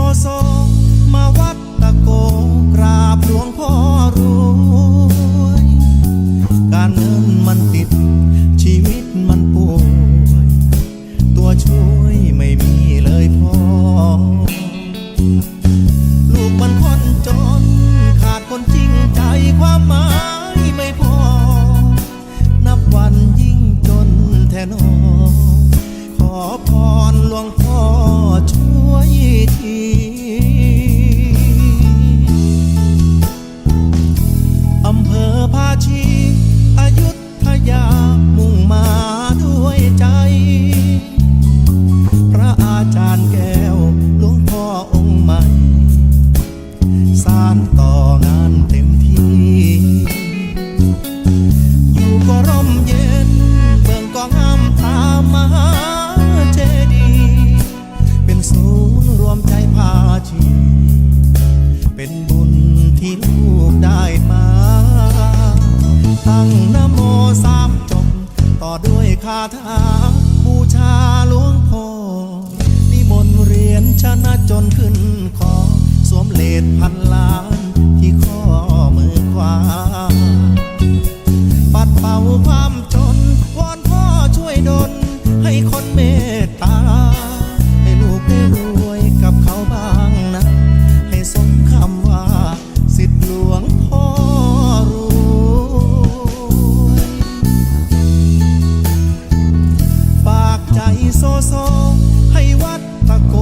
โซโซ มาวัดตะโกกราบหลวง พระอาจารย์แก้วหลวงพ่อองค์ใหม่ สานต่องานเต็มที่ อยู่ก็ร่มเย็นเมืองก็งามตามมาเจดี เป็นศูนย์รวมใจพาชี เป็นบุญที่ลูกได้มา ตั้งนโมสามจบต่อด้วยคาถา ชาหลวงพ่อนิมนต์เรียนชนะจนขึ้นคอสวมเลดพันล้านที่ข้อมือขวา ปัดเป่าความจน วอนพ่อช่วยดลให้คนเมต ใจโซโซ ให้วัดตะโก